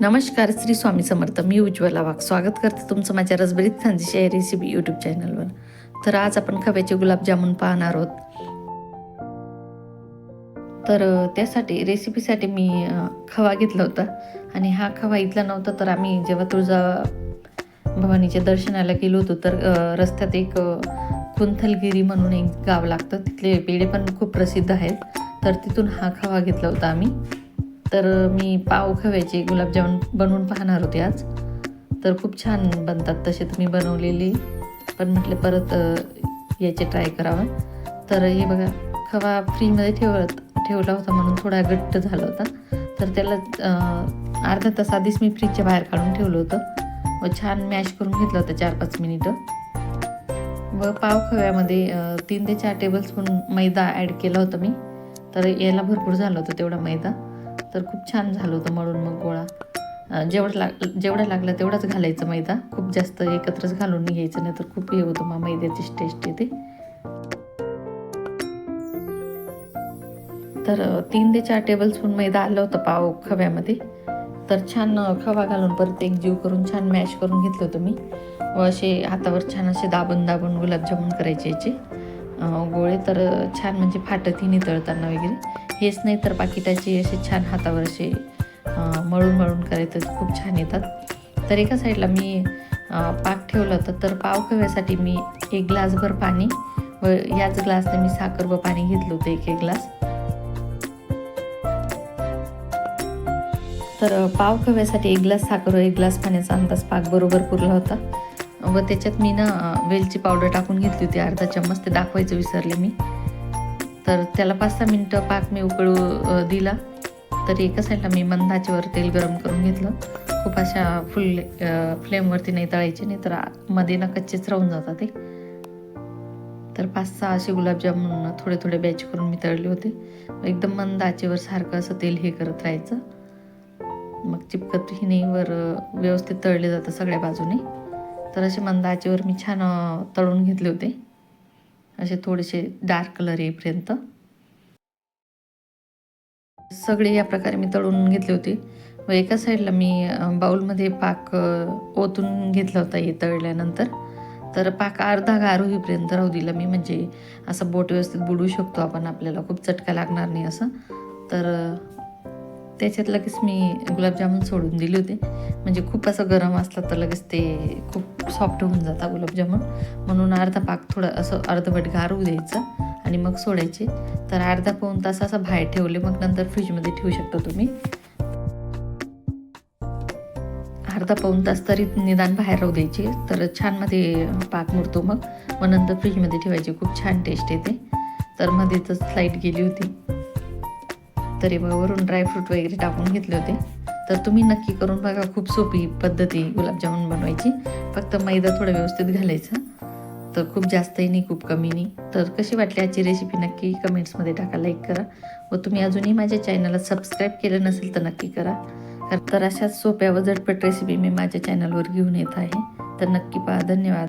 नमस्कार श्री स्वामी समर्थ. मी उज्ज्वला वाघ. स्वागत करते तुमचं माझ्या रसबरीत खानदेशी या रेसिपी यूट्यूब चॅनलवर तर आज आपण खव्याचे गुलाबजामुन पाहणार आहोत. तर त्यासाठी रेसिपीसाठी मी खवा घेतला होता. आणि हा खवा इथला नव्हता तर आम्ही जेव्हा तुळजा भवानीच्या दर्शनाला गेलो होतो तर रस्त्यात एक कुंथलगिरी म्हणून एक गाव लागतं. तिथले पेढे पण खूप प्रसिद्ध आहेत. तर तिथून हा खवा घेतला होता आम्ही. तर मी पाव खव्याचे गुलाबजामुन बनवून पाहणार होते आज. तर खूप छान बनतात तसे तर मी बनवलेली. पण म्हटले परत याचे ट्राय करावं. तर हे बघा खवा फ्रीजमध्ये ठेवत ठेवला होता म्हणून थोडा घट्ट झाला होता. तर त्याला अर्धा तास आधीच मी फ्रीजच्या बाहेर काढून ठेवलं होतं. व छान मॅश करून घेतलं होतं चार पाच मिनिटं व पाव खव्यामध्ये तीन ते चार टेबलस्पून मैदा ॲड केला होता मी. तर याला भरपूर झालं होतं तेवढा मैदा. तर खूप छान झालं होतं मळून मग गोळा. जेवढं लाग जेवढा लागला तेवढाच घालायचं मैदा. खूप जास्त एकत्रच घालून घ्यायचं नाही तर खूप हे होतं मग मैद्याची टेस्ट येते. तर तीन ते चार टेबलस्पून मैदा आलं होतं पाव खव्यामध्ये. तर छान खवा घालून परत एक जीव करून छान मॅश करून घेतलं होतं मी. व असे हातावर छान असे दाबून दाबून गुलाबजामुन करायचे याचे. गोळे तर छान म्हणजे फाटतही नाही तळताना वगैरे. हेच नाही तर पाकिटाचे असे छान हातावर असे मळून मळून करायचं खूप छान येतात. तर एका साईडला मी पाक ठेवलं होतं. तर पाव खव्यासाठी मी एक ग्लासभर पाणी व याच ग्लासने मी साखर व पाणी घेतलं होतं एक एक ग्लास. तर पाव खव्यासाठी एक ग्लास साखर व एक ग्लास पाण्याचा अंदाज पाक बरोबर पुरला होता. व त्याच्यात मी ना वेलची पावडर टाकून घेतली होती. अर्धा चम्मच ते दाखवायचं विसरले मी. तर त्याला पाच सहा मिनटं पाक मी उकळू दिला. तर एका साईडला मी मंदाचेवर तेल गरम करून घेतलं. खूप अशा फुल फ्लेमवरती नाही तळायचे नाही तर मध्ये ना कच्चेच राहून जातात ते. तर पाच सहा असे गुलाबजामुन थोडे थोडे बॅच करून मी तळले होते. एकदम मंद आचेवर सारखं असं तेल हे करत राहायचं. मग चिपकतही नाही वर व्यवस्थित तळले जातं सगळ्या बाजूने. तर असे मंद आचेवर मी छान तळून घेतले होते. असे थोडेसे डार्क कलर येईपर्यंत. सगळे या प्रकारे मी तळून घेतले होते. व एका साईडला मी बाऊलमध्ये पाक ओतून घेतला होता हे तळल्यानंतर. तर पाक अर्धा गार होईपर्यंत राहू दिला मी. म्हणजे असं बोट व्यवस्थित बुडू शकतो आपण. आपल्याला खूप चटका लागणार नाही असं. तर त्याच्यात लगेच मी गुलाबजामुन सोडून दिले होते. म्हणजे खूप असं गरम असलं तर लगेच ते खूप सॉफ्ट होऊन जातात गुलाबजामुन. म्हणून अर्धा पाक थोडं असं अर्धवट गार होऊ द्यायचं आणि मग सोडायचे. तर अर्धा पाऊण तास असं बाहेर ठेवले मग नंतर फ्रीजमध्ये ठेवू शकता तुम्ही. अर्धा पाऊण तास तरी निदान बाहेर राहू द्यायचे तर छानमध्ये पाक मुरतो मग. मग नंतर फ्रीजमध्ये ठेवायचे खूप छान टेस्ट येते. तर मध्येच लाइट गेली होती. तरी वरून ड्रायफ्रूट वगैरे टाकून घेतले होते. तर तुम्ही नक्की करून बघा खूप सोपी पद्धती गुलाबजामुन बनवायची. फक्त मैदा थोडा व्यवस्थित घालायचा. तर खूप जास्तही नाही खूप कमी नाही. तर कशी वाटली आजची रेसिपी नक्की कमेंट्समध्ये टाका लाईक करा. व तुम्ही अजूनही माझ्या चॅनलला सबस्क्राईब केलं नसेल तर नक्की करा. तर अशाच सोप्या व झटपट रेसिपी मी माझ्या चॅनलवर घेऊन येत आहे. तर नक्की पहा धन्यवाद.